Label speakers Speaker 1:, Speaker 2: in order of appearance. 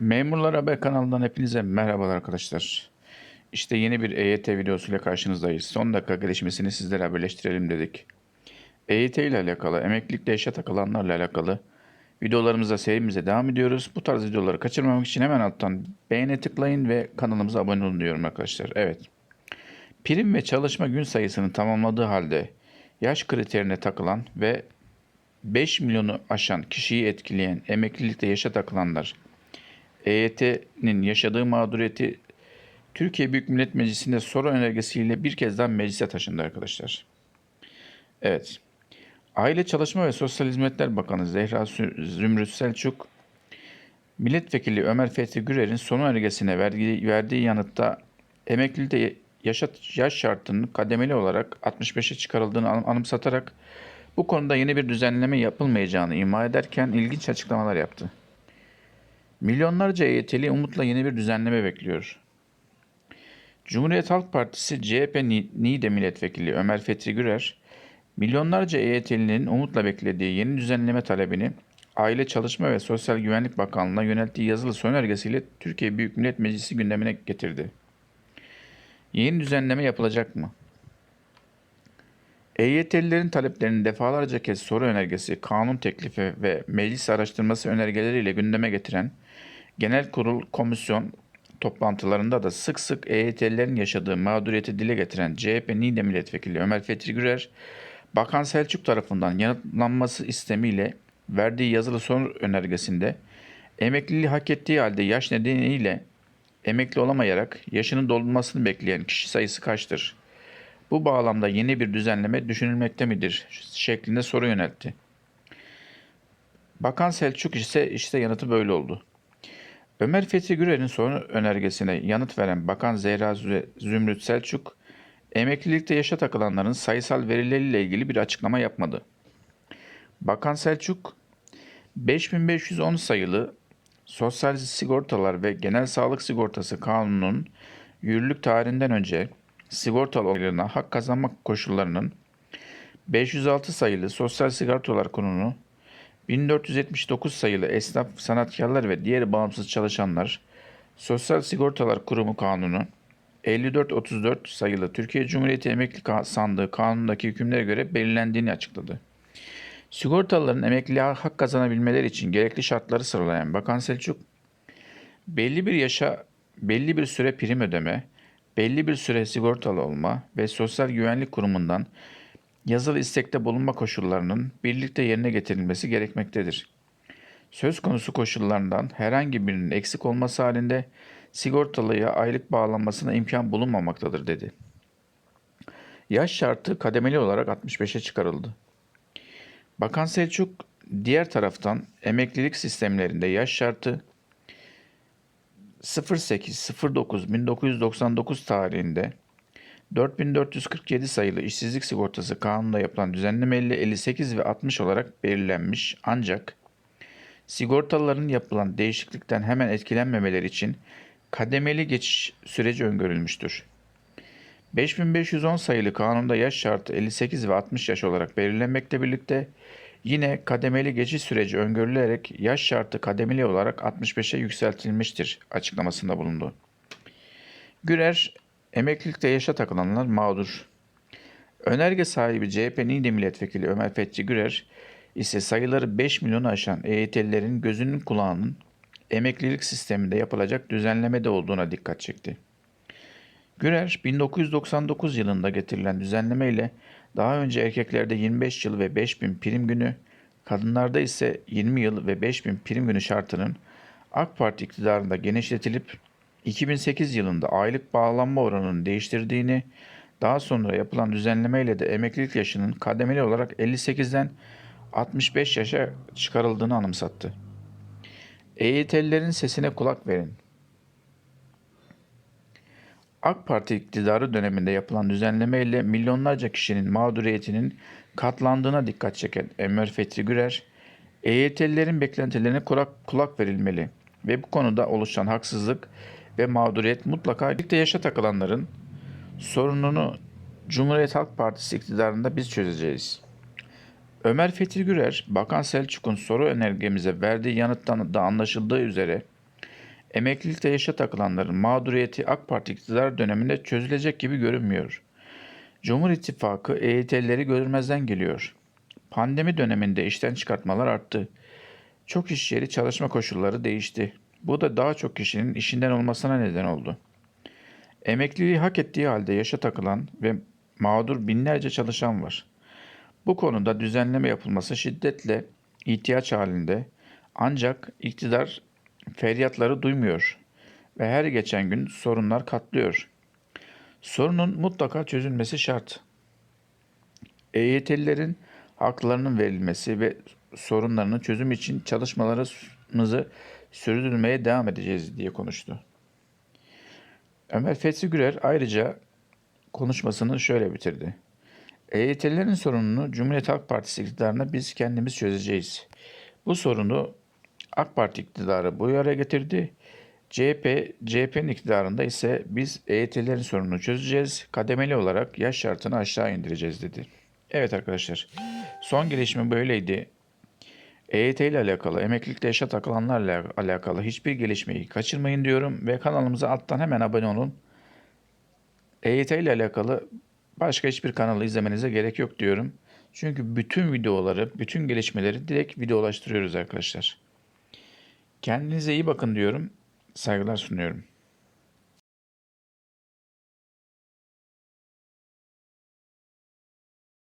Speaker 1: Memurlar Haber kanalından hepinize merhabalar arkadaşlar. İşte yeni bir EYT videosuyla karşınızdayız. Son dakika gelişmesini sizlere haberleştirelim dedik. EYT ile alakalı, emeklilikte yaşa takılanlarla alakalı videolarımıza serimize devam ediyoruz. Bu tarz videoları kaçırmamak için hemen alttan beğene tıklayın ve kanalımıza abone olun diyorum arkadaşlar. Evet. Prim ve çalışma gün sayısını tamamladığı halde yaş kriterine takılan ve 5 milyonu aşan kişiyi etkileyen emeklilikte yaşa takılanlar EYT'nin yaşadığı mağduriyeti Türkiye Büyük Millet Meclisi'nde soru önergesiyle bir kez daha meclise taşındı arkadaşlar. Evet. Aile Çalışma ve Sosyal Hizmetler Bakanı Zehra Zümrüt Selçuk, Milletvekili Ömer Fethi Gürer'in soru önergesine verdiği, verdiği yanıtta emeklilikte yaşa, yaş şartının kademeli olarak 65'e çıkarıldığını an- anımsatarak bu konuda yeni bir düzenleme yapılmayacağını ima ederken ilginç açıklamalar yaptı. Milyonlarca EYT'li umutla yeni bir düzenleme bekliyor. Cumhuriyet Halk Partisi CHP Ni- Niğde Milletvekili Ömer Fethi Gürer, milyonlarca EYT'linin umutla beklediği yeni düzenleme talebini Aile Çalışma ve Sosyal Güvenlik Bakanlığı'na yönelttiği yazılı önergesiyle Türkiye Büyük Millet Meclisi gündemine getirdi. Yeni düzenleme yapılacak mı? EYT'lilerin taleplerini defalarca kez soru önergesi, kanun teklifi ve meclis araştırması önergeleriyle gündeme getiren Genel Kurul Komisyon toplantılarında da sık sık EYT'lilerin yaşadığı mağduriyeti dile getiren CHP Niğde Milletvekili Ömer Fethi Gürer, Bakan Selçuk tarafından yanıtlanması istemiyle verdiği yazılı son önergesinde emekliliği hak ettiği halde yaş nedeniyle emekli olamayarak yaşının dolmasını bekleyen kişi sayısı kaçtır? Bu bağlamda yeni bir düzenleme düşünülmekte midir? şeklinde soru yöneltti. Bakan Selçuk ise işte yanıtı böyle oldu. Ömer Fethi Gürer'in soru önergesine yanıt veren Bakan Zehra Zü- Zümrüt Selçuk, emeklilikte yaşa takılanların sayısal verileriyle ilgili bir açıklama yapmadı. Bakan Selçuk, 5510 sayılı Sosyal Sigortalar ve Genel Sağlık Sigortası Kanunu'nun yürürlük tarihinden önce sigortalı hak kazanma koşullarının 506 sayılı Sosyal Sigortalar Kanunu 1479 sayılı esnaf, sanatkarlar ve diğer bağımsız çalışanlar Sosyal Sigortalar Kurumu Kanunu 5434 sayılı Türkiye Cumhuriyeti Emekli Sandığı Kanunu'ndaki hükümlere göre belirlendiğini açıkladı. Sigortalıların emekliliğe hak kazanabilmeleri için gerekli şartları sıralayan Bakan Selçuk, belli bir yaşa belli bir süre prim ödeme, belli bir süre sigortalı olma ve Sosyal Güvenlik Kurumu'ndan yazılı istekte bulunma koşullarının birlikte yerine getirilmesi gerekmektedir. Söz konusu koşullarından herhangi birinin eksik olması halinde sigortalıya aylık bağlanmasına imkan bulunmamaktadır dedi. Yaş şartı kademeli olarak 65'e çıkarıldı. Bakan Selçuk diğer taraftan emeklilik sistemlerinde yaş şartı 08-09-1999 tarihinde 4447 sayılı işsizlik sigortası kanununda yapılan düzenleme ile 58 ve 60 olarak belirlenmiş ancak sigortalıların yapılan değişiklikten hemen etkilenmemeleri için kademeli geçiş süreci öngörülmüştür. 5510 sayılı kanunda yaş şartı 58 ve 60 yaş olarak belirlenmekle birlikte yine kademeli geçiş süreci öngörülerek yaş şartı kademeli olarak 65'e yükseltilmiştir açıklamasında bulundu. Gürer, emeklilikte yaşa takılanlar mağdur. Önerge sahibi CHP Niğde Milletvekili Ömer Fethi Gürer ise sayıları 5 milyonu aşan EYT'lilerin gözünün kulağının emeklilik sisteminde yapılacak düzenlemede olduğuna dikkat çekti. Gürer, 1999 yılında getirilen düzenleme ile daha önce erkeklerde 25 yıl ve 5000 prim günü, kadınlarda ise 20 yıl ve 5000 prim günü şartının AK Parti iktidarında genişletilip 2008 yılında aylık bağlanma oranını değiştirdiğini, daha sonra yapılan düzenlemeyle de emeklilik yaşının kademeli olarak 58'den 65 yaşa çıkarıldığını anımsattı. EYT'lilerin sesine kulak verin. AK Parti iktidarı döneminde yapılan düzenlemeyle milyonlarca kişinin mağduriyetinin katlandığına dikkat çeken Enver Fethi Gürer, EYT'lilerin beklentilerine kulak, kulak verilmeli ve bu konuda oluşan haksızlık ve mağduriyet mutlaka birlikte yaşa takılanların sorununu Cumhuriyet Halk Partisi iktidarında biz çözeceğiz. Ömer Fethi Gürer, Bakan Selçuk'un soru önergemize verdiği yanıttan da anlaşıldığı üzere Emeklilikte yaşa takılanların mağduriyeti AK Parti iktidar döneminde çözülecek gibi görünmüyor. Cumhur İttifakı EYT'lileri görmezden geliyor. Pandemi döneminde işten çıkartmalar arttı. Çok iş yeri çalışma koşulları değişti. Bu da daha çok kişinin işinden olmasına neden oldu. Emekliliği hak ettiği halde yaşa takılan ve mağdur binlerce çalışan var. Bu konuda düzenleme yapılması şiddetle ihtiyaç halinde ancak iktidar feryatları duymuyor ve her geçen gün sorunlar katlıyor. Sorunun mutlaka çözülmesi şart. EYT'lilerin haklarının verilmesi ve sorunlarının çözüm için çalışmalarımızı sürdürmeye devam edeceğiz diye konuştu. Ömer Fethi Gürer ayrıca konuşmasını şöyle bitirdi. EYT'lilerin sorununu Cumhuriyet Halk Partisi iktidarına biz kendimiz çözeceğiz. Bu sorunu AK Parti iktidarı bu araya getirdi. CHP, CHP'nin iktidarında ise biz EYT'lilerin sorununu çözeceğiz. Kademeli olarak yaş şartını aşağı indireceğiz dedi. Evet arkadaşlar. Son gelişme böyleydi. EYT ile alakalı, emeklilikte yaşa takılanlarla alakalı hiçbir gelişmeyi kaçırmayın diyorum ve kanalımıza alttan hemen abone olun. EYT ile alakalı başka hiçbir kanalı izlemenize gerek yok diyorum. Çünkü bütün videoları, bütün gelişmeleri direkt videolaştırıyoruz arkadaşlar. Kendinize iyi bakın diyorum. Saygılar sunuyorum.